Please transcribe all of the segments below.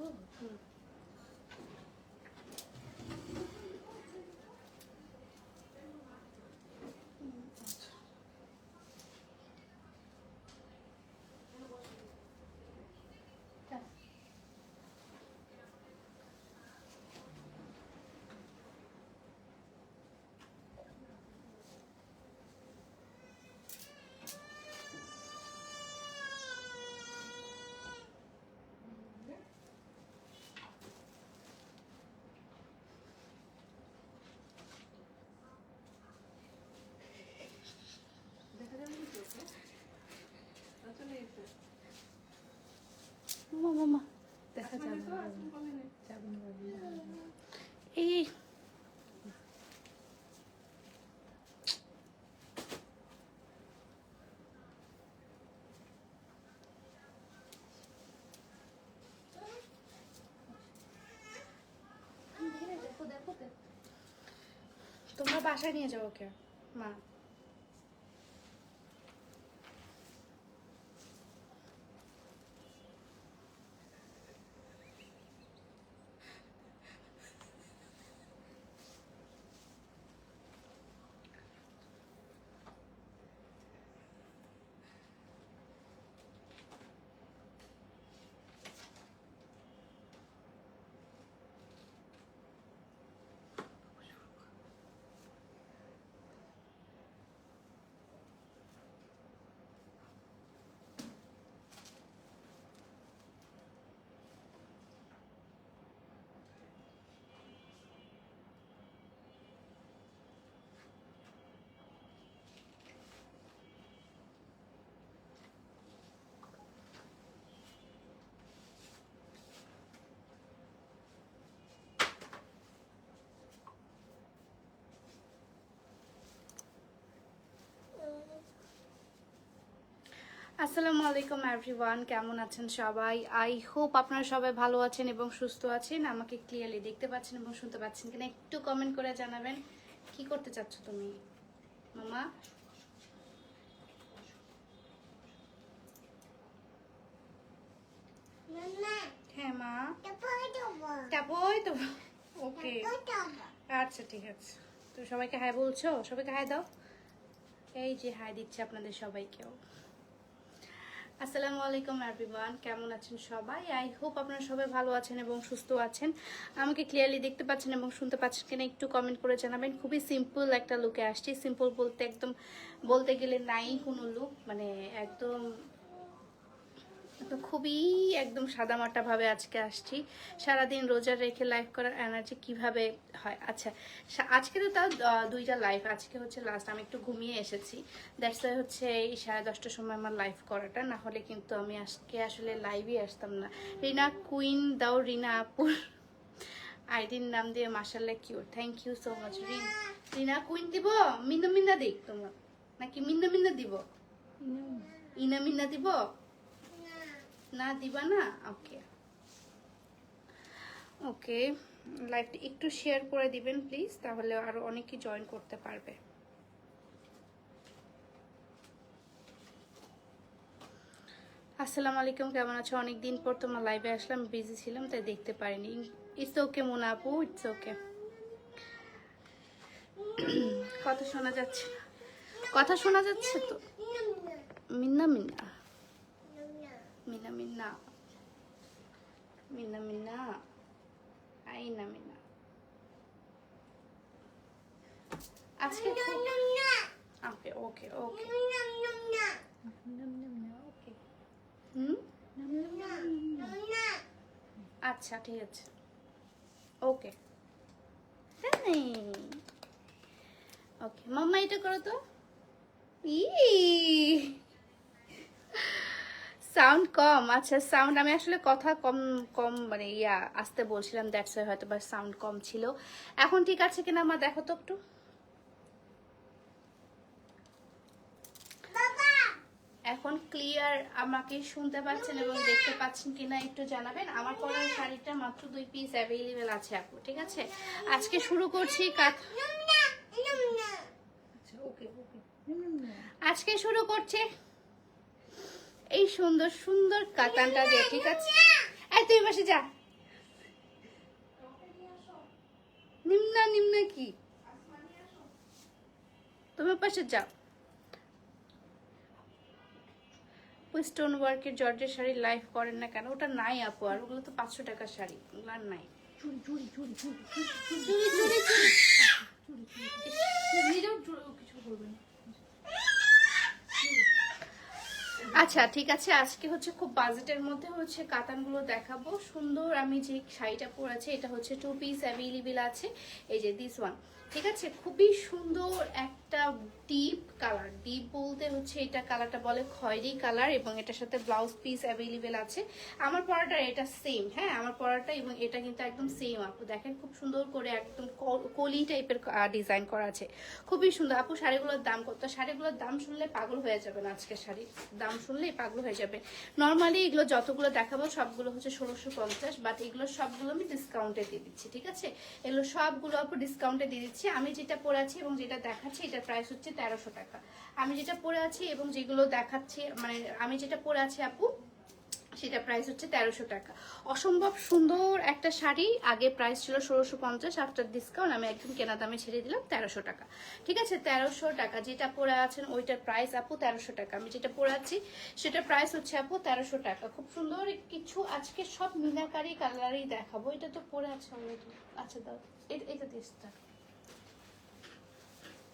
তো দেখা মামা মামা দেখা যাবে। এই তোমরা বাসায় নিয়ে যাও ওকে। মা। আসসালামু আলাইকুম এভরিওয়ান কেমন আছেন সবাই? আই হোপ আপনারা সবাই ভালো আছেন এবং সুস্থ আছেন। আমাকে ক্লিয়ারলি দেখতে পাচ্ছেন এবং শুনতে পাচ্ছেন কিনা একটু কমেন্ট করে জানাবেন। কি করতে চাচ্ছ তুমি? মামা? হ্যাঁ মা। তারপর তো ওকে আচ্ছা ঠিক আছে। তো সবাইকে হাই বলছো? সবাইকে হাই দাও। এই যে হাই দিচ্ছে আপনাদের সবাইকেও। আসসালামু আলাইকুম এভরিওয়ান কেমন আছেন সবাই? আই হোপ আপনারা সবাই ভালো আছেন এবং সুস্থ আছেন। আমাকে ক্লিয়ারলি দেখতে পাচ্ছেন এবং শুনতে পাচ্ছেন কিনা একটু কমেন্ট করে জানাবেন। খুবই সিম্পল একটা লুকে আসছি। সিম্পল বলতে একদম, বলতে গেলে নাই কোনো লুক মানে একদম তো খুবই একদম সাদামাটা ভাবে আজকে আসছি। সারাদিন রোজা রেখে লাইভ করার এনার্জি কীভাবে হয়? আচ্ছা আজকে তো তাও দুইটা লাইভ আজকে হচ্ছে লাস্ট আমি একটু ঘুমিয়ে এসেছি। দ্যাটস হচ্ছে এই সাড়ে দশটার সময় আমার লাইভ করাটা না হলে কিন্তু আমি আজকে আসলে লাইভই আসতাম না। রিনা কুইন দাও রিনা আপুর আইডির নাম দিয়ে মাসাল্লাহ কিউর থ্যাংক ইউ সো মাচ রিন রিনা কুইন দিব? মিন্দা মিন্দা দিক তোমার। নাকি মিন্দা মিন্দা দিব? ইনা মিন্দা দিব? না দিবা না? ওকে ওকে লাইভটা একটু শেয়ার করে দিবেন প্লিজ তাহলে আরও অনেকেই জয়েন করতে পারবে। আসসালামু আলাইকুম, কেমন আছো? অনেকদিন পর তোমার লাইভে আসলাম বিজি ছিলাম, তাই দেখতে পারিনি। ইটস ওকে মোনা আপু ইটস ওকে কথা শোনা যাচ্ছে কথা শোনা যাচ্ছে তো? মিন্না মিন্না। মিনা মিনা মিনা মিনা আইনা মিনা আজকে ওকে ওকে ওকে ওকে হুম আচ্ছা ঠিক আছে। ওকে ওকে মাম্মা এটা করো তো। ই সাউন্ড কম। আচ্ছা সাউন্ড আমি আসলে কথা কম কম মানে ইয়া আসতে বলছিলাম দ্যাটস ওয়াই হয়তো বা সাউন্ড কম ছিল। এখন ঠিক আছে কিনা মা দেখো তো একটু। এখন ক্লিয়ার আমাকে শুনতে পাচ্ছেন এবং দেখতে পাচ্ছেন কিনা একটু জানাবেন। আমার পরার শাড়িটা মাত্র দুই পিস অ্যাভেলেবেল আছে আপু ঠিক আছে? আজকে শুরু করছি ওকে আজকে শুরু করছে এই সুন্দর সুন্দর কাতানটা দিয়ে ঠিক আছে এই তুই বসে যা নিম্না নিম্না কি তুমি পাশে যাও স্টোন ওয়ার্কের জর্জের শাড়ি লাইভ করেন না কেন ওটা নাই আপু আর ওগুলো তো পাঁচশো টাকার শাড়ি ওগুলো আর নাই আচ্ছা ঠিক আছে। আজকে হচ্ছে খুব বাজেটের মধ্যে হচ্ছে কাতানগুলো দেখাবো। সুন্দর আমি যে শাড়িটা পরেছি, এটা হচ্ছে টু পিস অ্যাভেলেবেল আছে। এই যে দিস ওয়ান ঠিক আছে? খুবই সুন্দর একটা ডিপ কালার ডিপ বলতে হচ্ছে এটা কালারটা বলে খয়েরি কালার এবং এটার সাথে ব্লাউজ পিস অ্যাভেলেবেল আছে। আমার পরাটা এটা সেম হ্যাঁ? আমার পরাটা এবং এটা কিন্তু একদম সেম আপু। দেখেন খুব সুন্দর করে একদম কলি টাইপের ডিজাইন করা আছে। খুবই সুন্দর। আপু, শাড়িগুলোর দাম কত? শাড়িগুলোর দাম শুনলে পাগল হয়ে যাবেন আজকে শাড়ি দাম শুনলেই পাগল হয়ে যাবে। নর্মালি এগুলো যতগুলো দেখাবো সবগুলো হচ্ছে ষোলোশো পঞ্চাশ বাট এগুলো সবগুলো আমি ডিসকাউন্টে দিয়ে দিচ্ছি, ঠিক আছে? এগুলো সবগুলো আপু ডিসকাউন্টে দিয়ে দিচ্ছি। আমি যেটা পরে আছি এবং যেটা দেখাচ্ছি এটার প্রাইস হচ্ছে তেরোশো টাকা। আমি যেটা পরে আছি এবং যেগুলো দেখাচ্ছি মানে আমি যেটা পরে আছি আপু, সেটা প্রাইস হচ্ছে তেরোশো টাকা। অসম্ভব সুন্দর একটা শাড়ি, আগে প্রাইস ছিল ষোলোশো পঞ্চাশ আফটার ডিসকাউন্ট আমি একদম কেনা দামে ছেড়ে দিলাম তেরোশো টাকা। ঠিক আছে, তেরোশো টাকা। যেটা পরে আছেন ওইটার প্রাইস আপু তেরোশো টাকা। আমি যেটা পরে আছি, সেটার প্রাইস হচ্ছে আপু তেরোশো টাকা। খুব সুন্দর কিছু আজকে সব মিনাকারি কালারই দেখাবো। এটা তো পরে আছে আচ্ছা দাও এ- এটা দিস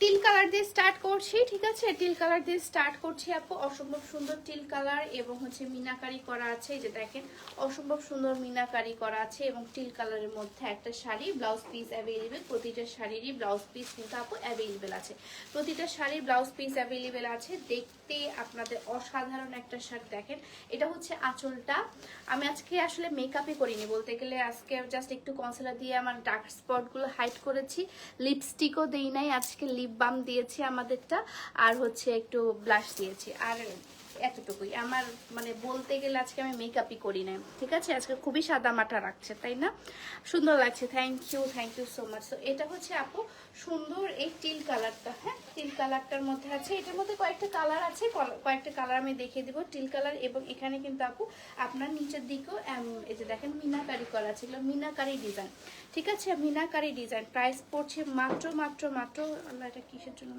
টিল কালার দিয়ে স্টার্ট করছি, ঠিক আছে? টিল কালার দিয়ে স্টার্ট করছি আপু। অসম্ভব সুন্দর টিল কালার এবং হচ্ছে মিনাকারি করা আছে। যে দেখেন, অসম্ভব সুন্দর মিনাকারি করা আছে এবং টিল কালারের মধ্যে একটা শাড়ি ব্লাউজ পিস অ্যাভেলেবেল প্রতিটা শাড়িরই ব্লাউজ পিস কিন্তু আপু অ্যাভেলেবেল আছে। প্রতিটা শাড়ির ব্লাউজ পিস অ্যাভেলেবেল আছে। দেখতে আপনাদের অসাধারণ একটা শাড়ি দেখেন। এটা হচ্ছে আঁচলটা। আমি আজকে আসলে মেকআপই করিনি, বলতে গেলে আজকে জাস্ট একটু কনসিলার দিয়ে আমার ডার্ক স্পটগুলো হাইড করেছি। লিপস্টিকও দেই নাই, আজকে লিপ বাম দিয়েছি আমাদেরটা আর হচ্ছে একটু ব্লাশ দিয়েছি। আর এতটুকুই। আমার মানে বলতে গেলে আজকে আমি মেকআপই করি না ঠিক আছে? আজকে খুবই সাদা মাটা রাখছে, তাই না? সুন্দর লাগছে thank you thank you so much তো এটা হচ্ছে আপু সুন্দর এই টিল কালারটা হ্যাঁ? টিল কালারটার মধ্যে আছে, এটার মধ্যে কয়েকটা কালার আছে কয়েকটা কালার আমি দেখিয়ে দিব টিল কালার এবং এখানে কিন্তু আপু আপনার নিচের দিকেও এই যে দেখেন মিনাকারি করা আছে, এগুলো মিনাকারি ডিজাইন ঠিক আছে? মিনাকারি ডিজাইন প্রাইস পড়ছে মাত্র মাত্র মাত্র আল্লাহ এটা কিসের জন্য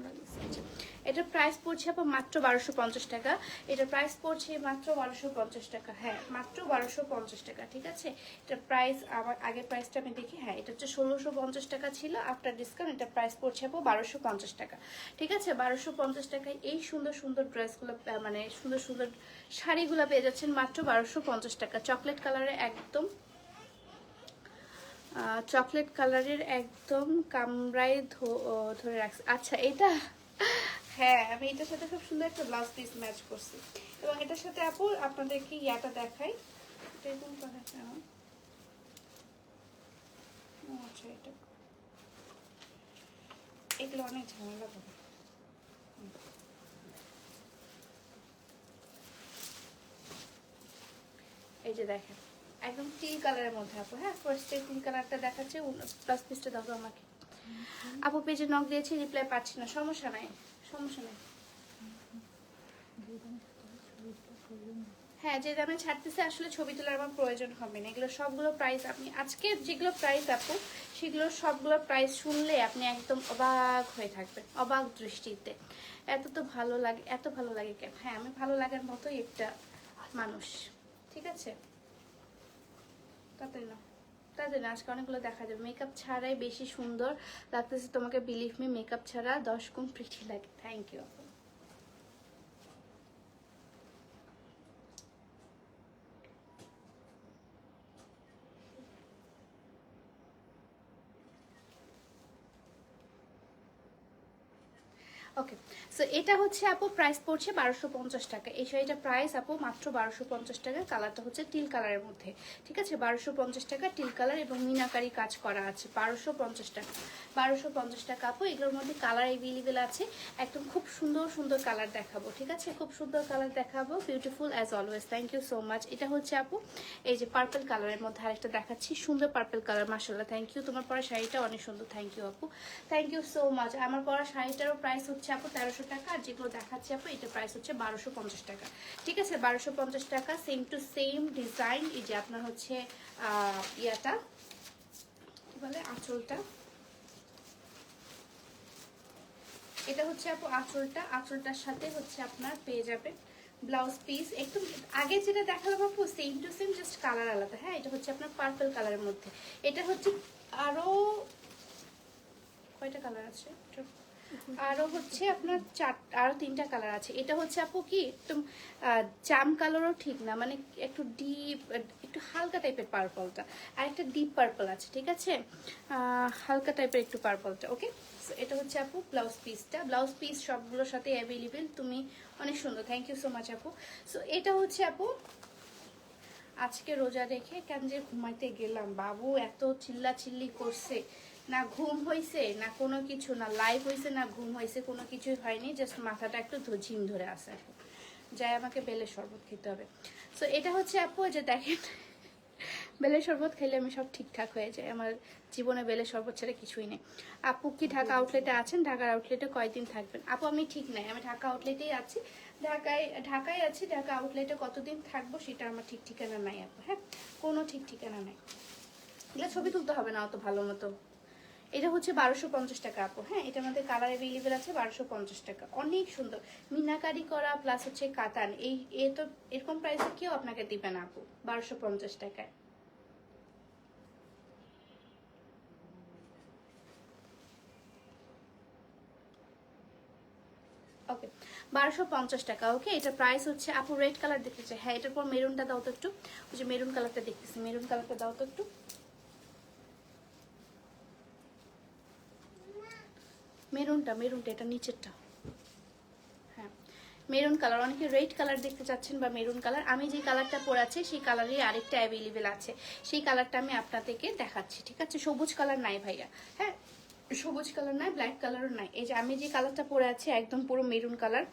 এটার প্রাইস পড়ছে আপু মাত্র বারোশো টাকা। এটার প্রাইস পড়ছে মাত্র বারোশো পঞ্চাশ টাকা। হ্যাঁ মাত্র বারোশো পঞ্চাশ টাকা, ঠিক আছে? এটা প্রাইস আমার, আগের প্রাইসটা আমি দেখি হ্যাঁ এটা হচ্ছে ষোলোশো পঞ্চাশ টাকা ছিল আফটার ডিসকাউন্ট এটা প্রাইস পড়ছে আপু বারোশো পঞ্চাশ টাকা। ঠিক আছে? বারোশো পঞ্চাশ টাকায় এই সুন্দর সুন্দর ড্রেসগুলো মানে সুন্দর সুন্দর শাড়িগুলো পেয়ে যাচ্ছেন মাত্র বারোশো পঞ্চাশ টাকা। চকলেট কালারে একদম চকলেট কালারের একদম কামড়ায় ধো- ধরে রাখছে। আচ্ছা এটা হ্যাঁ আমি এটার সাথে খুব সুন্দর একটা ব্লাউজ পিস ম্যাচ করছি। এবং এটার সাথে আপু আপনাদেরকে ইয়াটা দেখাই। এরকম আচ্ছা এটা। এগুলো অনেক ঝামেলা করে। এই যে দেখেন একদম টিল কালারের মধ্যে আপু হ্যাঁ? ফার্স্টে টিল কালারটা দেখাচ্ছে প্লাস পিসটা দেখো আমাকে। আপু পেজে নক দিয়েছি রিপ্লাই পাচ্ছি না সমস্যা নাই। হ্যাঁ যে দামে ছাড়তেছে, আসলে ছবি তোলার আমার প্রয়োজন হবে না। এগুলো সবগুলো প্রাইস আপনি, আজকে যেগুলো প্রাইস আপু, সেগুলো সবগুলো প্রাইস শুনলে আপনি একদম অবাক হয়ে থাকবেন, অবাক দৃষ্টিতে। এত তো ভালো লাগে, এত ভালো লাগে কেন? হ্যাঁ আমি ভালো লাগার মতোই একটা মানুষ, ঠিক আছে? তাড়াতাড়ি না তাড়াতাড়ি না আজকে অনেকগুলো দেখা যাবে। মেকআপ ছাড়াই বেশি সুন্দর লাগতেছে তোমাকে বিলিভ মি মেকআপ ছাড়া দশ গুণ প্রিটি লাগে। থ্যাংক ইউ ওকে সো এটা হচ্ছে আপু প্রাইস পড়ছে বারোশো পঞ্চাশ টাকা। এই শাড়িটা প্রাইস আপু মাত্র বারোশো পঞ্চাশ টাকা। কালারটা হচ্ছে টিল কালারের মধ্যে। ঠিক আছে? বারোশো পঞ্চাশ টাকা টিল কালার এবং মিনাকারি কাজ করা আছে। বারোশো পঞ্চাশ টাকা। বারোশো পঞ্চাশ টাকা আপু, এগুলোর মধ্যে কালার অ্যাভেলেবেল আছে। একদম খুব সুন্দর সুন্দর কালার দেখাবো। ঠিক আছে? খুব সুন্দর কালার দেখাবো। Beautiful as always thank you so much এটা হচ্ছে আপু, এই যে পার্পল কালারের মধ্যে আরেকটা দেখাচ্ছি। সুন্দর পার্পল কালার মাসাল্লাহ থ্যাংক ইউ তোমার পরা শাড়িটা অনেক সুন্দর। থ্যাংক ইউ আপু। থ্যাংক ইউ সো মাচ আমার পরা শাড়িটারও প্রাইস হচ্ছে আপু তেরোশো টাকা, আর যেগুলো দেখাচ্ছি আপু এটা প্রাইস হচ্ছে বারোশো পঞ্চাশ টাকা। ঠিক আছে, বারোশো পঞ্চাশ টাকা সেম টু সেম ডিজাইন এই যে আপনার হচ্ছে ইয়াটা, কি বলে, আঁচলটা। এটা হচ্ছে আপু আঁচলটা, আঁচলটার সাথে হচ্ছে আপনার পেয়ে যাবে ব্লাউজ পিস একটু আগে যেটা দেখালাম আপু same to same just colour আলাদা হ্যাঁ? এটা হচ্ছে আপনার পার্পল কালারের মধ্যে। এটা হচ্ছে আরও কয়টা কালার আছে? এটা- আরও হচ্ছে আপনার চার, আরও তিনটা কালার আছে। এটা হচ্ছে আপু কি একদম জাম কালারও ঠিক না মানে একটু ডিপ একটু হালকা টাইপের পার্পলটা আর একটা ডিপ পার্পল আছে, ঠিক আছে? হালকা টাইপের একটু পার্পলটা ওকে এটা হচ্ছে আপু ব্লাউজ পিসটা ব্লাউজ পিস সবগুলোর সাথে অ্যাভেলেবেল তুমি অনেক সুন্দর। থ্যাংক ইউ সো মাচ আপু। সো এটা হচ্ছে আপু, আজকে রোজা রেখে কেন যে ঘুমাইতে গেলাম। বাবু, এত চিল্লা চিল্লি করছে। না ঘুম হয়েছে না কোনো কিছু, না লাইভ হয়েছে না ঘুম হয়েছে কোনো কিছুই হয়নি জাস্ট মাথাটা একটু ঝিম ধরে আসে যাই আমাকে বেলের শরবত খেতে হবে। সো এটা হচ্ছে আপু যে দেখেন, বেলের শরবত খেলে আমি সব ঠিকঠাক হয়ে যায় আমার জীবনে বেলের শরবত ছাড়া কিছুই নেই। আপু কি ঢাকা আউটলেটে আছেন? ঢাকার আউটলেটে কয়দিন থাকবেন? আপু, আমি ঠিক নাই, আমি ঢাকা আউটলেটেই আছি। ঢাকায় ঢাকায় আছি, ঢাকা আউটলেটে কতদিন থাকব সেটা আমার ঠিক ঠিকানা নাই আপু হ্যাঁ? কোনো ঠিক ঠিকানা নাই। এগুলো ছবি তুলতে হবে না অত ভালো মতো। এটা হচ্ছে বারোশো পঞ্চাশ টাকা আপু। হ্যাঁ এটা আমাদের কালার অ্যাভেলেবেল আছে বারোশো পঞ্চাশ টাকা। অনেক সুন্দর। মিনাকারি করা প্লাস হচ্ছে কাতান। এই, এ তো এরকম প্রাইসে কেউ আপনাকে দিবে না আপু, বারোশো পঞ্চাশ টাকায়। ওকে বারোশো পঞ্চাশ টাকা ওকে এটা প্রাইস হচ্ছে, আপু রেড কালার দেখতে চাই। হ্যাঁ এটার পর মেরুনটা দাও তো একটু। ওই যে মেরুন কালারটা দেখতেছি মেরুন কালারটা দাও তো একটু। মেরুনটা মেরুনটা, এটা নিচেরটা। হ্যাঁ মেরুন কালার অনেকে রেড কালার দেখতে চাচ্ছেন বা মেরুন কালার আমি যে কালারটা পরে আছি সেই কালারই আরেকটা অ্যাভেলেবেল আছে। সেই কালারটা আমি আপনাদেরকে দেখাচ্ছি, ঠিক আছে? সবুজ কালার নাই ভাইয়া হ্যাঁ? সবুজ কালার নাই ব্ল্যাক কালারও নাই। এই যে আমি যে কালারটা পরে আছি, একদম পুরো মেরুন কালার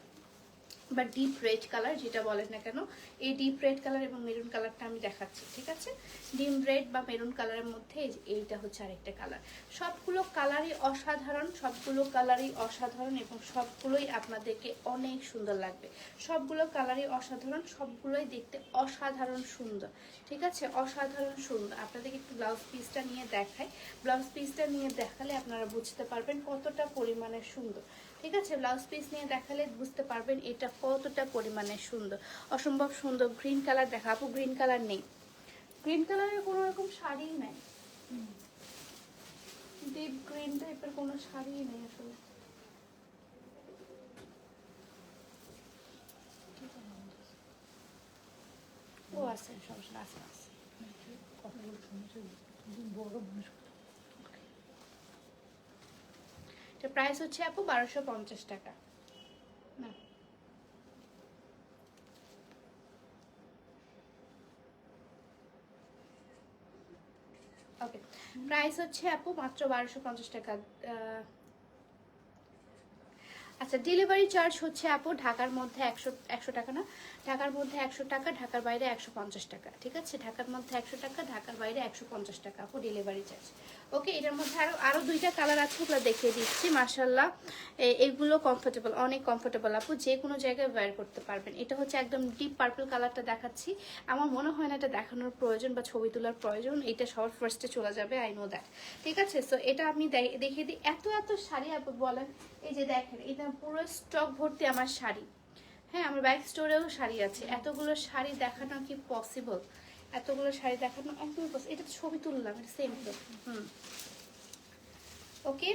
বা ডিপ রেড কালার যেটা বলেন না কেন, এই ডিপ রেড কালার এবং মেরুন কালারটা আমি দেখাচ্ছি, ঠিক আছে? ডিম রেড বা মেরুন কালারের মধ্যে এই এইটা হচ্ছে আরেকটা কালার সবগুলো কালারই অসাধারণ, সবগুলো কালারই অসাধারণ এবং সবগুলোই আপনাদেরকে অনেক সুন্দর লাগবে। সবগুলো কালারই অসাধারণ, সবগুলোই দেখতে অসাধারণ সুন্দর, ঠিক আছে? অসাধারণ সুন্দর। আপনাদেরকে একটু ব্লাউজ পিসটা নিয়ে দেখাই। ব্লাউজ পিসটা নিয়ে দেখালে আপনারা বুঝতে পারবেন কতটা পরিমাণে সুন্দর। ঠিক আছে? ব্লাউজ পিস নিয়ে দেখালে বুঝতে পারবেন এটা কতটা পরিমাণে সুন্দর। অসম্ভব সুন্দর গ্রিন কালার দেখা। আপু গ্রিন কালার নেই। গ্রিন কালারের কোনো রকম শাড়িই নাই। ডিপ গ্রিন টাইপের কোনো শাড়িই নেই আসলে। ও আছে সমস্যা আছে আছে। এটা প্রাইস হচ্ছে আপু বারোশো পঞ্চাশ টাকা। না। ওকে প্রাইস হচ্ছে আপু মাত্র বারোশো পঞ্চাশ টাকা আচ্ছা ডেলিভারি চার্জ হচ্ছে আপু ঢাকার মধ্যে একশো একশো টাকা না? ঢাকার মধ্যে একশো টাকা, ঢাকার বাইরে একশো পঞ্চাশ টাকা। ঠিক আছে? ঢাকার মধ্যে একশো টাকা, ঢাকার বাইরে একশো পঞ্চাশ টাকা আপু ডেলিভারি চার্জ ওকে এটার মধ্যে আরও আরও দুইটা কালার আছে, ওগুলো দেখিয়ে দিচ্ছি। মার্শাল্লাহ এগুলো কমফোর্টেবল অনেক কমফোর্টেবল আপু। যে কোনো জায়গায় ওয়্যার করতে পারবেন। এটা হচ্ছে একদম ডিপ পার্পল কালারটা দেখাচ্ছি। আমার মনে হয় না এটা দেখানোর প্রয়োজন বা ছবি তোলার প্রয়োজন। এটা সবার ফার্স্টে চলে যাবে আই নো দ্যাট ঠিক আছে? সো এটা আমি দেখিয়ে দিই। এত এত শাড়ি আপু বলেন, এই যে দেখেন, এটা পুরো স্টক ভর্তি আমার শাড়ি। হ্যাঁ আমার ব্যাক স্টোরেও শাড়ি আছে। এতগুলো শাড়ি দেখানো কি পসিবল এতগুলো শাড়ি দেখানো একদমই পসিবল এটা ছবি তুললাম, এটা সেম হুম। ওকে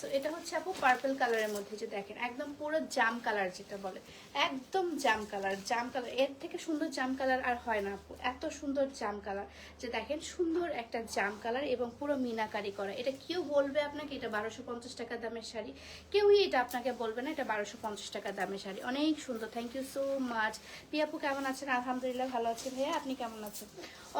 সো এটা হচ্ছে আপু পার্পল কালারের মধ্যে যে দেখেন, একদম পুরো জাম কালার যেটা বলে। একদম জাম কালার জাম কালারের থেকে সুন্দর জাম কালার আর হয় না আপু। এত সুন্দর জাম কালার যে দেখেন, সুন্দর একটা জাম কালার এবং পুরো মিনাকারি করা। এটা কেউ বলবে আপনাকে, এটা বারোশো পঞ্চাশ টাকা দামের শাড়ি। কেউই এটা আপনাকে বলবে না, এটা বারোশো পঞ্চাশ টাকা দামের শাড়ি। অনেক সুন্দর। থ্যাংক ইউ সো মাচ পিয়াপু কেমন আছেন? আলহামদুলিল্লাহ ভালো আছে ভাইয়া। আপনি কেমন আছেন?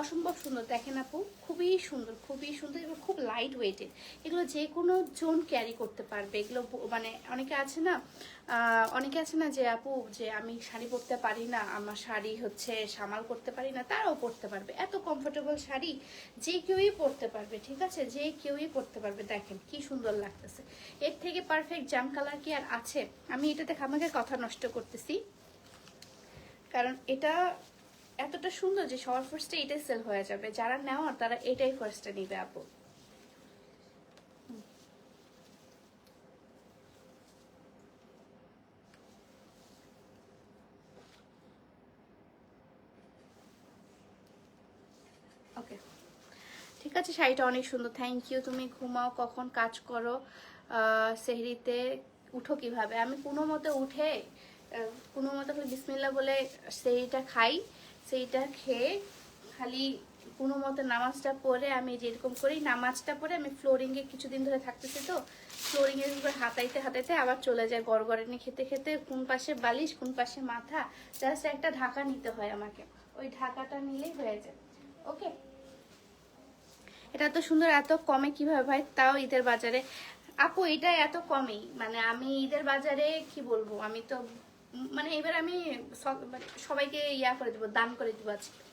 অসম্ভব সুন্দর। দেখেন আপু, খুবই সুন্দর খুবই সুন্দর এবং খুব লাইট ওয়েটেড এগুলো যে কোনো জন ক্যারি করতে পারবে। এগুলো মানে অনেকে আছে না অনেকে আছে না যে, আপু, যে আমি শাড়ি পরতে পারি না, আমার শাড়ি হচ্ছে সামাল করতে পারি না, তারাও পরতে পারবে। এত কমফোর্টেবল শাড়ি যে কেউই পরতে পারবে, ঠিক আছে? যে কেউই পরতে পারবে। দেখেন কি সুন্দর লাগতেছে। এর থেকে পারফেক্ট জাম কালার কি আর আছে? আমি এটাতে আমাকে কথা নষ্ট করতেছি। কারণ এটা এতটা সুন্দর যে সবার ফার্স্টে এটাই সেল হয়ে যাবে। যারা নেওয়ার, তারা এটাই ফার্স্টে নিবে আপু। ওকে ঠিক আছে, শাড়িটা অনেক সুন্দর। থ্যাংক ইউ তুমি ঘুমাও, কখন কাজ করো সেহরিতে উঠো কীভাবে? আমি কোনো মতে উঠে কোনো মতে বিসমিল্লা বলে সেইটা খাই। সেইটা খেয়ে খালি কোনো মতে নামাজটা পড়ে আমি যেরকম করি নামাজটা পড়ে আমি ফ্লোরিংয়ে কিছুদিন ধরে থাকতেছি তো ফ্লোরিংয়ে উপর হাতাইতে হাতাইতে আবার চলে যায় গড়গড়ানি খেতে খেতে, কোন পাশে বালিশ, কোন পাশে মাথা জাস্ট একটা ঢাকা নিতে হয় আমাকে। ওই ঢাকাটা নিলেই হয়ে যায়। ওকে এটা তো সুন্দর, এত কমে কীভাবে ভাই? তাও ঈদের বাজারে। আপু, এটা এত কমেই। মানে আমি ঈদের বাজারে কি বলব? আমি তো মানে এবার আমি সব- সবাইকে ইয়া করে দেবো, দান করে দেবো আজকে।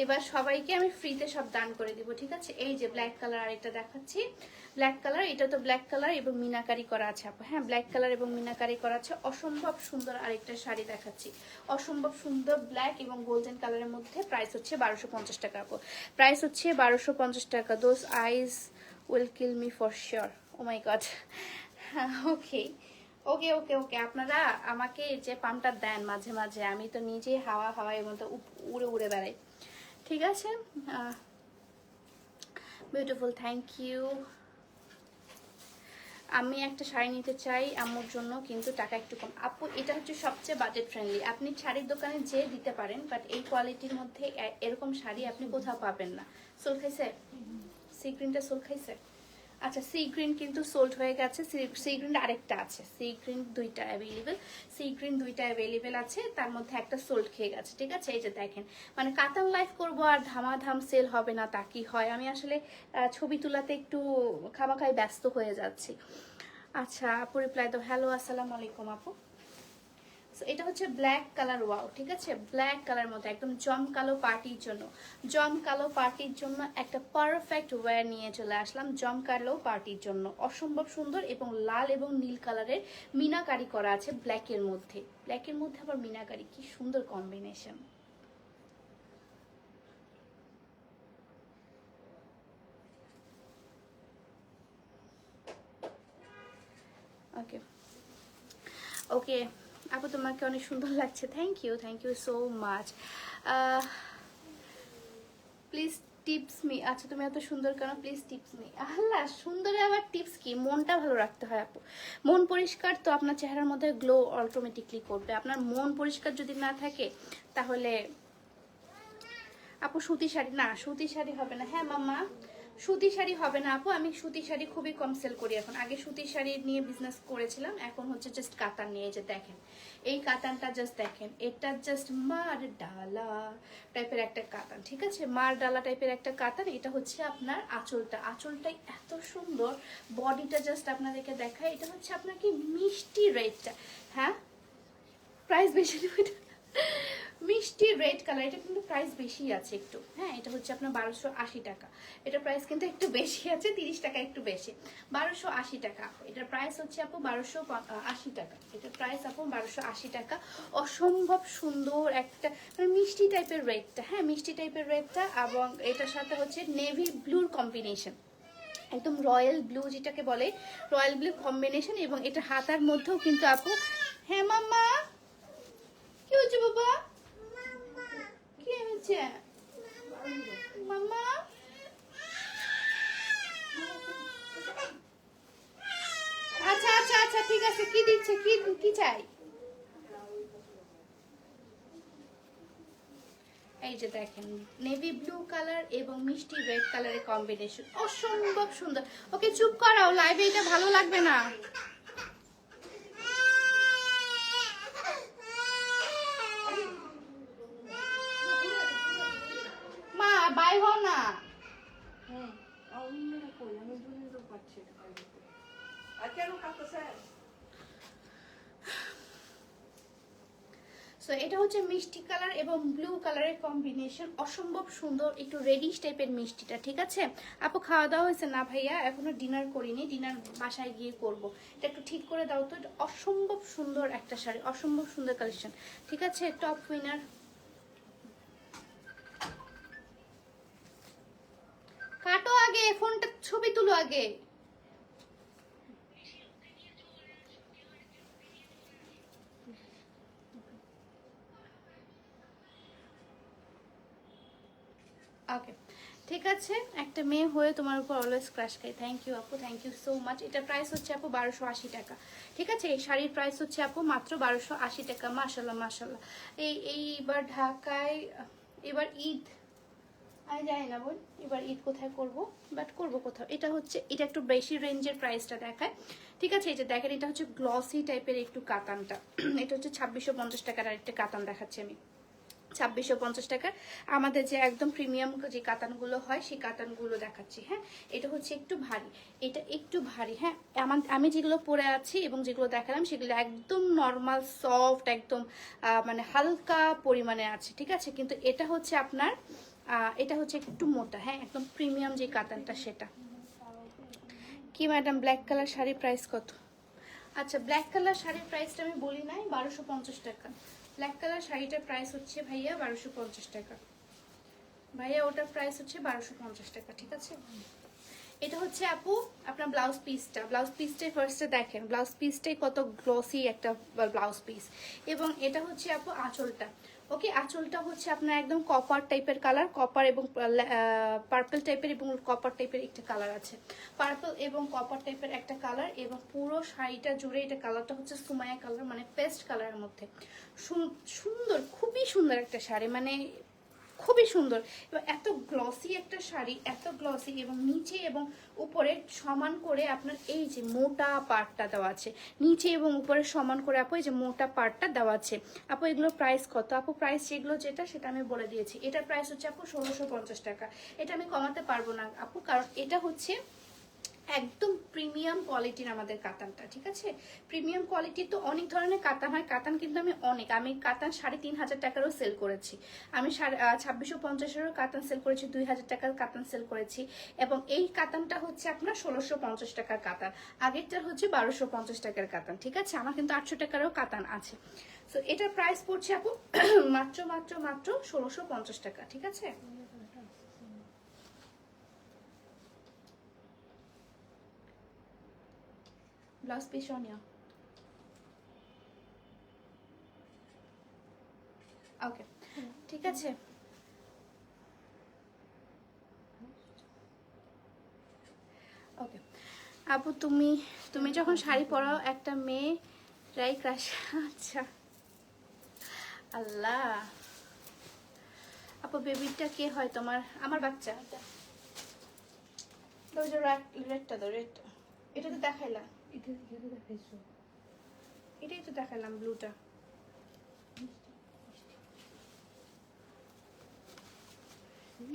এবার সবাইকে আমি ফ্রিতে সব দান করে দিব, ঠিক আছে? এই যে ব্ল্যাক কালার আরেকটা দেখাচ্ছি। ব্ল্যাক কালার এটা তো ব্ল্যাক কালার এবং মিনাকারি করা আছে, আপু। হ্যাঁ ব্ল্যাক কালার এবং মিনাকারি করা আছে। অসম্ভব সুন্দর আরেকটা শাড়ি দেখাচ্ছি। অসম্ভব সুন্দর ব্ল্যাক এবং গোল্ডেন কালারের মধ্যে প্রাইস হচ্ছে বারোশো পঞ্চাশ টাকা, আপু। প্রাইস হচ্ছে বারোশো পঞ্চাশ টাকা। Those eyes will kill me for sure oh my god হ্যাঁ ওকে ওকে ওকে ওকে আপনারা আমাকে যে পাম্পটা দেন মাঝে মাঝে আমি তো নিজেই হাওয়া হাওয়ার মতো উপ- উড়ে উড়ে বেড়াই। ঠিক আছে? বিউটিফুল থ্যাংক ইউ আমি একটা শাড়ি নিতে চাই আম্মুর জন্য কিন্তু টাকা একটু কম। আপু এটা হচ্ছে সবচেয়ে বাজেট ফ্রেন্ডলি আপনি শাড়ির দোকানে যে দিতে পারেন বাট এই কোয়ালিটির মধ্যে এরকম শাড়ি আপনি কোথাও পাবেন না। সোল খাইছে? সি গ্রিনটা সোল খাইছে? আচ্ছা সি গ্রিন কিন্তু সোল্ড হয়ে গেছে। সি গ্রিন আরেকটা আছে। সি গ্রিন দুইটা অ্যাভেলেবেল সি গ্রিন দুইটা অ্যাভেলেবেল আছে। তার মধ্যে একটা সোল্ড খেয়ে গেছে, ঠিক আছে? এই যে দেখেন মানে কাতান লাইফ করব আর ধামাধাম সেল হবে না, তা কি হয়? আমি আসলে ছবি তোলাতে একটু খামাখাই ব্যস্ত হয়ে যাচ্ছি। আচ্ছা আপু রিপ্লাই তো হ্যালো আসসালামু আলাইকুম, আপু। So, এটা হচ্ছে ব্ল্যাক কালার ওয়াও ঠিক আছে? ব্ল্যাক কালার মতো একদম জমকালো পার্টির জন্য। জমকালো পার্টির জন্য একটা পারফেক্ট ওয়্যার নিয়ে চলে আসলাম জমকালো পার্টির জন্য। অসম্ভব সুন্দর এবং লাল এবং নীল কালারের মিনাকারি করা আছে ব্ল্যাকের মধ্যে। ব্ল্যাকের মধ্যে আবার মিনাকারি কি সুন্দর কম্বিনেশন ওকে ওকে আপু, তোমাকে অনেক সুন্দর লাগছে। Thank you thank you so much please tips me আচ্ছা তুমি এত সুন্দর কেন? প্লিজ টিপস মি আল্লাহ সুন্দরে আবার টিপস কি? মনটা ভালো রাখতে হয় আপু। মন পরিষ্কার তো আপনার চেহারার মধ্যে গ্লো অটোমেটিকলি করবে। আপনার মন পরিষ্কার যদি না থাকে, তাহলে আপু সুতি শাড়ি না সুতি শাড়ি হবে না। হ্যাঁ মাম্মা? সুতি শাড়ি হবে না আপু। আমি সুতি শাড়ি খুবই কম সেল করি এখন। আগে সুতি শাড়ি নিয়ে বিজনেস করেছিলাম, এখন হচ্ছে জাস্ট কাতান নিয়ে যে দেখেন। এই কাতানটা জাস্ট দেখেন। এটা জাস্ট মার ডালা টাইপের একটা কাতান, ঠিক আছে? মার ডালা টাইপের একটা কাতান। এটা হচ্ছে আপনার আঁচলটা। আঁচলটাই এত সুন্দর। বডিটা জাস্ট আপনাদেরকে দেখায় এটা হচ্ছে আপনার কি মিষ্টি রেটটা। হ্যাঁ? প্রাইস বেশি মিষ্টি রেড কালার, এটা কিন্তু প্রাইস বেশি আছে একটু। হ্যাঁ এটা হচ্ছে আপনার বারোশো আশি টাকা। এটা প্রাইস কিন্তু একটু বেশি আছে, তিরিশ টাকা একটু বেশি। বারোশো আশি টাকা এটার প্রাইস হচ্ছে আপু বারোশো আশি টাকা। এটার প্রাইস আপু বারোশো আশি টাকা। অসম্ভব সুন্দর একটা মানে মিষ্টি টাইপের রেডটা। হ্যাঁ মিষ্টি টাইপের রেডটা এবং এটার সাথে হচ্ছে নেভি ব্লুর কম্বিনেশন একদম রয়্যাল ব্লু যেটাকে বলে রয়্যাল ব্লু কম্বিনেশন এবং এটা হাতার মধ্যেও কিন্তু আপু হ্যাঁ মাম্মা? কি হচ্ছে বাবা? কি হচ্ছে মাম্মা? আচ্ছা আচ্ছা আচ্ছা ঠিক আছে, কি দিচ্ছে, কি কি চাই? এই যে দেখেন নেভি ব্লু কালার এবং মিষ্টি রেড কালারের কম্বিনেশন অসম্ভব সুন্দর। ওকে চুপ করাও লাইভে এটা ভালো লাগবে না মা বাই হও না হ্যাঁ অন্যরা কই আমি বুঝতে তো পারছি এটা পাইবে। আর কেন কাঁদতেছেন সো এটা হচ্ছে মিষ্টি কালার এবং ব্লু কালারের কম্বিনেশন অসম্ভব সুন্দর, একটু রেডিশ টাইপের মিষ্টিটা, ঠিক আছে? আপু খাওয়া দাওয়া হয়েছে না ভাইয়া? এখনও ডিনার করিনি ডিনার বাসায় গিয়ে করব। এটা একটু ঠিক করে দাও তো অসম্ভব সুন্দর একটা শাড়ি, অসম্ভব সুন্দর কালেকশন ঠিক আছে? টপ উইনার কাটো আগে, ফোনটা, ছবি তুলো আগে। ওকে ঠিক আছে, একটা মেয়ে হয়ে তোমার উপর অলওয়েজ ক্রাশ খাই থ্যাংক ইউ আপু থ্যাংক ইউ সো মাচ এটা প্রাইস হচ্ছে আপু বারোশো আশি টাকা। ঠিক আছে, এই শাড়ির প্রাইস হচ্ছে আপু মাত্র বারোশো আশি টাকা। মাশাল্লাহ মাশাল্লাহ এই, এইবার ঢাকায়, এবার ঈদ। আমি জানি না বোন, এবার ঈদ কোথায় করব? বাট করব কোথাও। এটা হচ্ছে, এটা একটু বেশি রেঞ্জের প্রাইসটা দেখায়। ঠিক আছে, এই যে দেখেন, এটা হচ্ছে গ্লসি টাইপের একটু কাতানটা। এটা হচ্ছে ছাব্বিশশো পঞ্চাশ টাকার আরেকটা কাতান দেখাচ্ছি আমি। ছাব্বিশশো পঞ্চাশ টাকার। আমাদের যে একদম প্রিমিয়াম যে কাতানগুলো হয়, সেই কাতানগুলো দেখাচ্ছি হ্যাঁ? এটা হচ্ছে একটু ভারী। এটা একটু ভারী হ্যাঁ? আমার, আমি যেগুলো পরে আছি এবং যেগুলো দেখালাম, সেগুলো একদম নর্মাল সফট একদম মানে হালকা পরিমাণে আছে, ঠিক আছে? কিন্তু এটা হচ্ছে আপনার এটা হচ্ছে একটু মোটা হ্যাঁ? একদম প্রিমিয়াম যে কাতানটা সেটা। কি madam black colour sari price কত? আচ্ছা ব্ল্যাক কালার শাড়ির প্রাইসটা আমি বলি নাই, বারোশো পঞ্চাশ টাকা। ব্ল্যাক কালার শাড়িটার প্রাইস হচ্ছে ভাইয়া বারোশো পঞ্চাশ টাকা। ভাইয়া, ওটার প্রাইস হচ্ছে বারোশো পঞ্চাশ টাকা, ঠিক আছে? এটা হচ্ছে আপু, আপনার ব্লাউজ পিসটা ব্লাউজ পিসটাই ফার্স্টে দেখেন। ব্লাউজ পিসটাই কত গ্লসি একটা ব্লাউজ পিস এবং এটা হচ্ছে আপু আঁচলটা। ওকে আঁচলটা হচ্ছে আপনার একদম কপার টাইপের কালার কপার এবং পার্পল টাইপের এবং কপার টাইপের একটা কালার আছে। পার্পল এবং কপার টাইপের একটা কালার এবং পুরো শাড়িটা জুড়ে এটা কালারটা হচ্ছে সুমায়া কালার মানে পেস্ট কালারের মধ্যে। সুন- সুন্দর, খুবই সুন্দর একটা শাড়ি মানে খুবই সুন্দর। এবং এত গ্লসি একটা শাড়ি, এত গ্লসি এবং নিচে এবং উপরে সমান করে আপনার এই যে মোটা পার্টটা দেওয়া আছে, নিচে এবং উপরে সমান করে আপু এই যে মোটা পার্টটা দেওয়া আছে। আপু এগুলো প্রাইস কত? আপু প্রাইস যেগুলো যেটা সেটা আমি বলে দিয়েছি। এটার প্রাইস হচ্ছে আপু ষোলোশো টাকা। এটা আমি কমাতে পারব না আপু, কারণ এটা হচ্ছে একদম প্রিমিয়াম কোয়ালিটির আমাদের কাতানটা, ঠিক আছে? প্রিমিয়াম কোয়ালিটির তো অনেক ধরনের কাতান হয়, কাতান কিন্তু আমি অনেক। আমি কাতান সাড়ে তিন হাজার টাকারও সেল করেছি। আমি ছাব্বিশশো পঞ্চাশেরও কাতান সেল করেছি, দুই হাজার টাকার কাতান সেল করেছি। এবং এই কাতানটা হচ্ছে আপনার ষোলোশো পঞ্চাশ টাকার কাতান। আগেরটা হচ্ছে বারোশো পঞ্চাশ টাকার কাতান, ঠিক আছে? আমার কিন্তু আটশো টাকারও কাতান আছে। তো এটার প্রাইস পড়ছে আপু মাত্র মাত্র মাত্র ষোলোশো পঞ্চাশ টাকা, ঠিক আছে? ব্লাউজ পিস অনিয়া ওকে ঠিক আছে। ওকে আপু তুমি তুমি যখন শাড়ি পরাও একটা মেয়ে রাই ক্রাশ আচ্ছা। আল্লাহ। আপু বেবিটা কে হয় তোমার? আমার বাচ্চা। এটা। রেডটা দাও রেডটা এটা তো দেখাইলা এটাই তো দেখালাম ব্লুটা।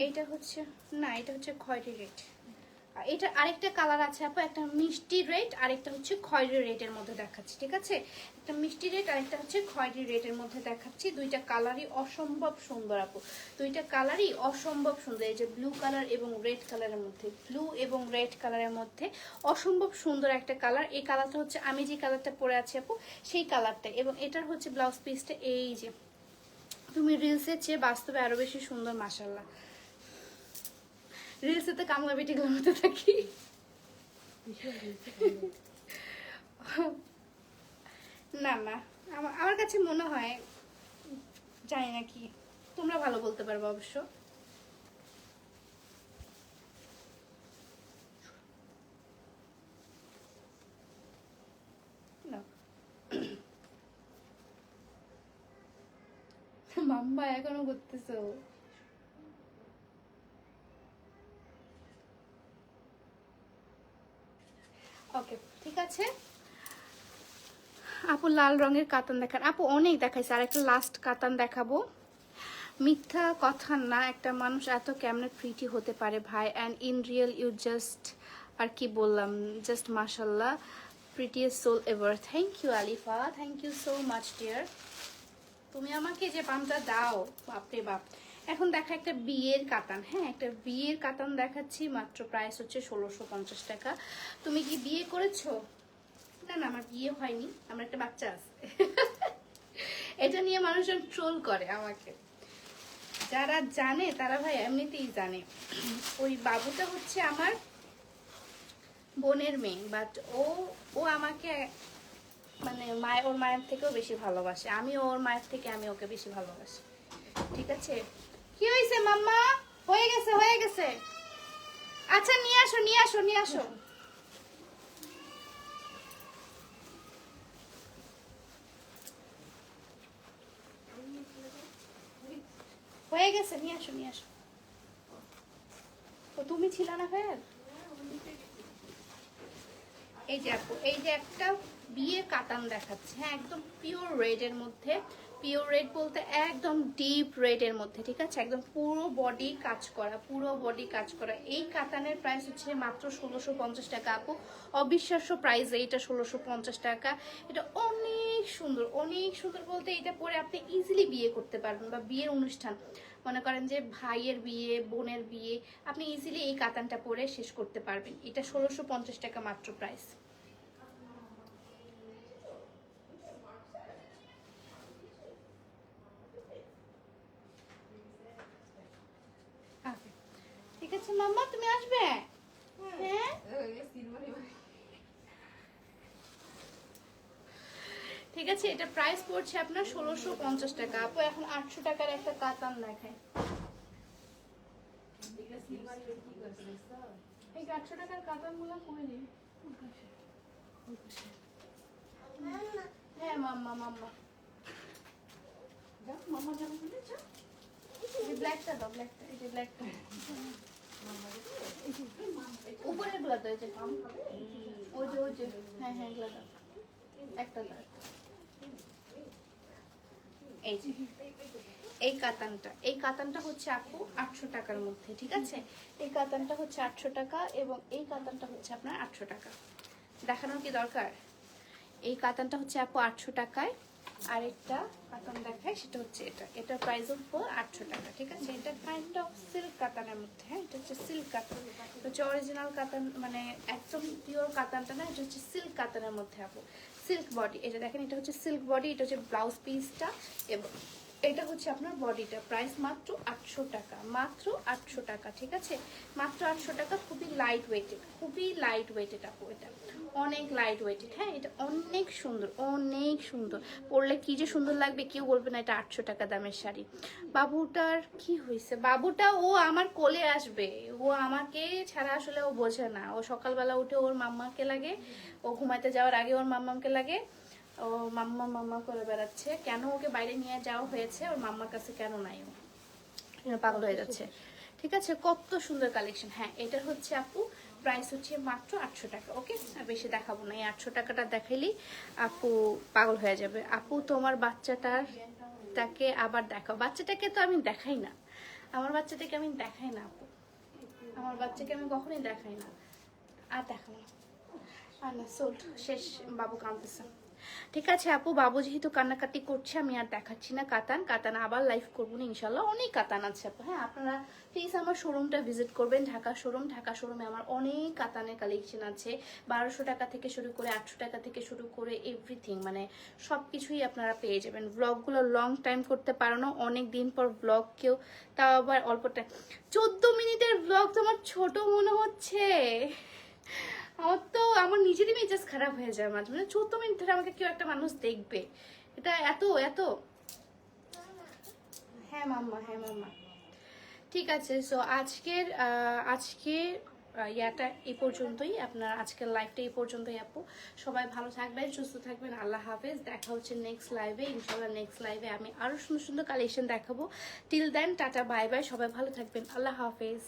এইটা হচ্ছে না এটা হচ্ছে খয়েরি রেড এটা আরেকটা কালার আছে আপু, একটা মিষ্টি রেড আরেকটা হচ্ছে খয়েরি রেডের মধ্যে দেখাচ্ছি, ঠিক আছে? একটা মিষ্টি রেড আরেকটা হচ্ছে খয়েরি রেডের মধ্যে দেখাচ্ছি, দুইটা কালারই অসম্ভব সুন্দর আপু, দুইটা কালারই অসম্ভব সুন্দর, এই যে ব্লু কালার এবং রেড কালারের মধ্যে ব্লু এবং রেড কালারের মধ্যে অসম্ভব সুন্দর একটা কালার এই কালারটা হচ্ছে, আমি যে কালারটা পরে আছি আপু, সেই কালারটা এবং এটার হচ্ছে ব্লাউজ পিসটা এই যে, তুমি রিলসের চেয়ে বাস্তবে আরও বেশি সুন্দর মাসাল্লাহ রিলসে তো কামলা বেটিগুলোর মতো থাকি। না না। আমার কাছে মনে হয়, জানি না কি, তোমরা ভালো বলতে পারবে অবশ্য। না। মাম্মা এখনও করতেছো। ওকে ঠিক আছে। আপু লাল রঙের কাতান দেখান। আপু অনেক দেখাইছে, আর একটা লাস্ট কাতান দেখাবো। মিথ্যা কথা না, একটা মানুষ এত কেমনে প্রিটি হতে পারে ভাই? And in real you just আর কি বললাম জাস্ট মাসাল্লাহ prettiest soul ever thank you Alifa. Thank you so much dear তুমি আমাকে যে পামটা দাও, বাপরে বাপ। এখন দেখা একটা বিয়ের কাতান হ্যাঁ একটা বিয়ের কাতান দেখাচ্ছি, মাত্র প্রাইস হচ্ছে ষোলোশো পঞ্চাশ টাকা। তুমি কি বিয়ে করেছ? না না, আমার বিয়ে হয়নি, আমার একটা বাচ্চা আছে। এটা নিয়ে মানুষজন ট্রোল করে আমাকে। যারা জানে, তারা ভাই এমনিতেই জানে। ওই বাবুটা হচ্ছে আমার বোনের মেয়ে বাট ও ও আমাকে মানে মায়ের, ওর মায়ের থেকেও বেশি ভালোবাসে। আমি ওর মায়ের থেকে আমি ওকে বেশি ভালোবাসি। ঠিক আছে? কি হয়েছে, মাম্মা? হয়ে গেছে হয়ে গেছে। আচ্ছা নিয়ে আসো নিয়ে আসো নিয়ে আসো। হয়ে গেছে, নিয়ে আসো নিয়ে আসো। ও তুমি ছিল না ফের এই যে এই যে একটা বিয়ে কাতান দেখাচ্ছে। হ্যাঁ একদম পিওর রেড এর মধ্যে। পিওর রেড বলতে একদম ডিপ রেড এর মধ্যে, ঠিক আছে? একদম পুরো বডি কাজ করা, পুরো বডি কাজ করা। এই কাতানের প্রাইস হচ্ছে মাত্র ষোলোশো পঞ্চাশ টাকা, আপু। অবিশ্বাস্য প্রাইস এইটা ষোলোশো পঞ্চাশ টাকা। এটা অনেক সুন্দর অনেক সুন্দর বলতে এটা পরে আপনি ইজিলি বিয়ে করতে পারবেন বা বিয়ের অনুষ্ঠান। মনে করেন যে ভাইয়ের বিয়ে, বোনের বিয়ে, আপনি ইজিলি এই কাতানটা পরে শেষ করতে পারবেন। এটা ষোলোশো পঞ্চাশ টাকা মাত্র প্রাইস মাম্মা তুমি আসবে? হ্যাঁ। ঠিক আছে এটা প্রাইস পড়ছে আপনার ষোলোশো পঞ্চাশ টাকা। আপু এখন আটশো টাকার একটা কাতান দেখায় এই আটশো টাকার কাতানগুলো কমে নেই হ্যাঁ মাম্মা মাম্মা। মামা যাবে বলে যাও। ব্ল্যাকটা দাও ব্ল্যাকটা এই যে ব্ল্যাকটা উপরে গুলো দাও এই যে, ওই যে হ্যাঁ হ্যাঁ এগুলো দাও। একটা দাও। এই যে, এই কাতানটা এই কাতানটা হচ্ছে আপু আটশো টাকার মধ্যে, ঠিক আছে? এই কাতানটা হচ্ছে আটশো টাকা এবং এই কাতানটা হচ্ছে আপনার আটশো টাকা। দেখানোর কি দরকার? এই কাতানটা হচ্ছে আপু আটশো টাকায় আরেকটা কাতান দেখায়, সেটা হচ্ছে এটা। এটার প্রাইস হচ্ছে আটশো টাকা, ঠিক আছে? এটা কাইন্ড অফ সিল্ক কাতানের মধ্যে হ্যাঁ? এটা হচ্ছে সিল্ক কাতান। এটা হচ্ছে অরিজিনাল কাতান মানে একদম পিওর কাতানটা না, এটা হচ্ছে সিল্ক কাতানের মধ্যে আপু। সিল্ক বডি এটা দেখেন, এটা হচ্ছে সিল্ক বডি এটা হচ্ছে ব্লাউজ পিসটা এবং এটা হচ্ছে আপনার বডিটা প্রাইস মাত্র আটশো টাকা, মাত্র আটশো টাকা, ঠিক আছে? মাত্র আটশো টাকা, খুবই লাইট ওয়েটেড খুবই লাইট ওয়েটেড আপু এটা। অনেক লাইট ওয়েটেড হ্যাঁ? এটা অনেক সুন্দর অনেক সুন্দর। পরলে কি যে সুন্দর লাগবে কেউ বলবে না, এটা আটশো টাকা দামের শাড়ি। বাবুটার কি হয়েছে? বাবুটা, ও আমার কোলে আসবে। ও আমাকে ছাড়া আসলে ও বোঝে না। ও সকালবেলা উঠে ওর মাম্মাকে লাগে, ও ঘুমাইতে যাওয়ার আগে ওর মাম্মাকে লাগে। ও মাম্মা মাম্মা করে বেড়াচ্ছে। কেন ওকে বাইরে নিয়ে যাওয়া হয়েছে? ওর মাম্মার কাছে কেন নাই ও? পাগল হয়ে যাচ্ছে। ঠিক আছে, কত সুন্দর কালেকশন হ্যাঁ এটা হচ্ছে আপু প্রাইস হচ্ছে মাত্র আটশো টাকা ওকে আর বেশি দেখাবো না। এই আটশো টাকাটা দেখাইলেই আপু পাগল হয়ে যাবে। আপু, তোমার বাচ্চাটার তাকে আবার দেখাও। বাচ্চাটাকে তো আমি দেখাই না। আমার বাচ্চাটাকে আমি দেখাই না আপু। আমার বাচ্চাকে আমি কখনোই দেখাই না। আর দেখাবো না। আর না সোল্ড শেষ, বাবু কাঁদতেছে। ঠিক আছে আপু, বাবু যেহেতু কান্নাকাটি করছে, আমি আর দেখাচ্ছি না কাতান। কাতান আবার লাইভ করব না ইনশাল্লাহ অনেক কাতান আছে আপু। হ্যাঁ আপনারা প্লিজ আমার শোরুমটা ভিজিট করবেন, ঢাকা শোরুম ঢাকা শোরুমে আমার অনেক কাতানের কালেকশন আছে। বারোশো টাকা থেকে শুরু করে আটশো টাকা থেকে শুরু করে এভরিথিং মানে সব কিছুই আপনারা পেয়ে যাবেন। ব্লগগুলো লং টাইম করতে পারো না, অনেক দিন পর ব্লগ কেউ, তাও আবার অল্প টাইম চোদ্দ মিনিটের ব্লগ তোমার ছোট মনে হচ্ছে। আমার তো আমার নিজেরই মেজাজ খারাপ হয়ে যায় মাঝে মাঝে। চোদ্দ মিনিট ধরে আমাকে কেউ একটা মানুষ দেখবে। এটা এত এত। হ্যাঁ মাম্মা হ্যাঁ মাম্মা। ঠিক আছে সো আজকের আজকে ইয়াটা এই পর্যন্তই। আপনার আজকের লাইভটা এই পর্যন্তই আপু। সবাই ভালো থাকবেন সুস্থ থাকবেন আল্লাহ হাফেজ। দেখা হচ্ছে নেক্সট লাইভে ইনশাল্লাহ নেক্সট লাইভে আমি আরও সুন্দর সুন্দর কালেকশন দেখাবো। Till then tata bye bye সবাই ভালো থাকবেন। আল্লাহ হাফেজ।